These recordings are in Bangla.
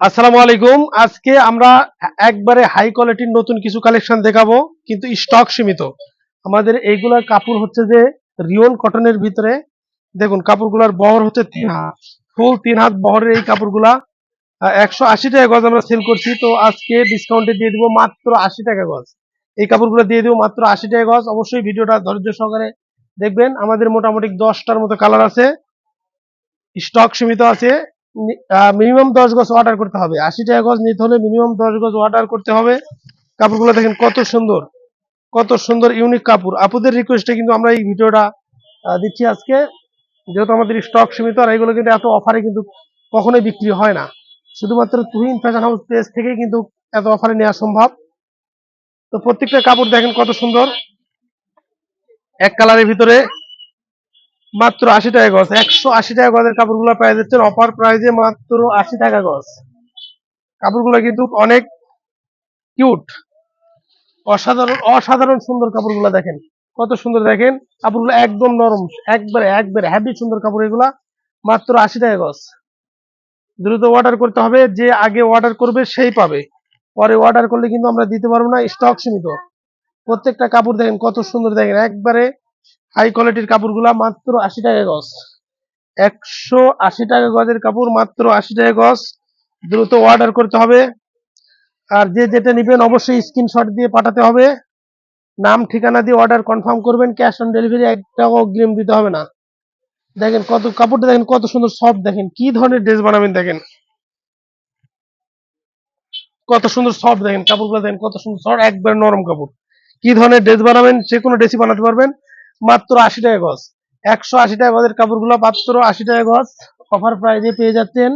আসসালামু আলাইকুম। আজকে আমরা একবারে হাই কোয়ালিটির নতুন কিছু কালেকশন দেখাবো, কিন্তু স্টক সীমিত। আমাদের এইগুলা কাপড় হচ্ছে যে রিওন কটনের ভিতরে। দেখুন, কাপড়গুলোর বহর হচ্ছে তিন হাত। ফুল তিন হাত বহরের এই কাপড়গুলা। একশো আশি টাকা গজ আমরা সেল করছি। তো আজকে ডিসকাউন্টে দিয়ে দিব মাত্র আশি টাকা গজ। এই কাপড়গুলো দিয়ে দিব মাত্র আশি টাকা গজ। অবশ্যই ভিডিওটা ধৈর্য সহকারে দেখবেন। আমাদের মোটামুটি দশটার মতো কালার আছে। স্টক সীমিত আছে। মিনিমাম দশ গজ অর্ডার করতে হবে। আশি টাকা গজ নিতে হলে মিনিমাম দশ গজ অর্ডার করতে হবে। কাপড়গুলো দেখেন কত সুন্দর কত সুন্দর ইউনিক কাপড়। আপুদের রিকোয়েস্টে কিন্তু আমরা এই ভিডিওটা দিচ্ছি আজকে। যেহেতু আমাদের স্টক সীমিত, আর এগুলো কিন্তু এত অফারে কিন্তু কখনোই বিক্রি হয় না। শুধুমাত্র তুহিন ফ্যাশন হাউস পেজ থেকে কিন্তু এত অফারে নেওয়া সম্ভব। তো প্রত্যেকটা কাপড় দেখেন কত সুন্দর। এক কালারের ভিতরে মাত্র আশি টাকা গজ। একশো আশি টাকা গজের কাপড়গুলো পেয়ে যাচ্ছেন অফার প্রাইজে মাত্র আশি টাকা গজ। কাপড়গুলো কিন্তু অনেক কিউট। অসাধারণ অসাধারণ সুন্দর কাপড়গুলো দেখেন। কত সুন্দর দেখেন। কাপড়গুলো একদম নরম, একবারে একবারে হ্যাভি সুন্দর কাপড় এগুলা। মাত্র আশি টাকা গজ। দ্রুত অর্ডার করতে হবে। যে আগে অর্ডার করবে, সেই পাবে। পরে অর্ডার করলে কিন্তু আমরা দিতে পারব না। স্টক সীমিত। প্রত্যেকটা কাপড় দেখেন কত সুন্দর দেখেন। একবারে হাই কোয়ালিটির কাপড়গুলা মাত্র আশি টাকা গজ। একশো আশি টাকা গজের কাপড় মাত্র আশি টাকা গজ। দ্রুত অর্ডার করতে হবে। আর যে যেটা নেবেন অবশ্যই স্ক্রিনশট দিয়ে পাঠাতে হবে। নাম, ঠিকানা দিয়ে অর্ডার কনফার্ম করবেন। ক্যাশ অন ডেলিভারি একটাও অগ্রিম দিতে হবে না। দেখেন কত, কাপড়টা দেখেন কত সুন্দর সফট দেখেন। কি ধরনের ড্রেস বানাবেন দেখেন? কত সুন্দর সফট দেখেন। কাপড়গুলো দেখেন কত সুন্দর সফট একবার নরম কাপড়। কি ধরনের ড্রেস বানাবেন? যে কোনো ড্রেসই বানাতে পারবেন। মাত্র আশি টাকা গজ। একশো আশি টাকা গজের কাপড়গুলো মাত্র আশি টাকা গজ। অফার প্রাইজে পেয়ে যাচ্ছেন।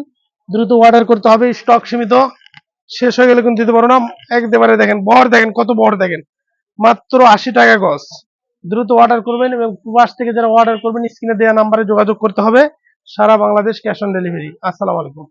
দ্রুত অর্ডার করতে হবে স্টক সীমিত। শেষ হয়ে গেলে কিন্তু দিতে পারো না। একবারে দেখেন বর দেখেন, কত বহর দেখেন। মাত্র আশি টাকা গজ। দ্রুত অর্ডার করবেন এবং প্রবাস থেকে যারা অর্ডার করবেন, স্ক্রিনে দেওয়া নাম্বারে যোগাযোগ করতে হবে। সারা বাংলাদেশ ক্যাশ অন ডেলিভারি আসসালামু আলাইকুম।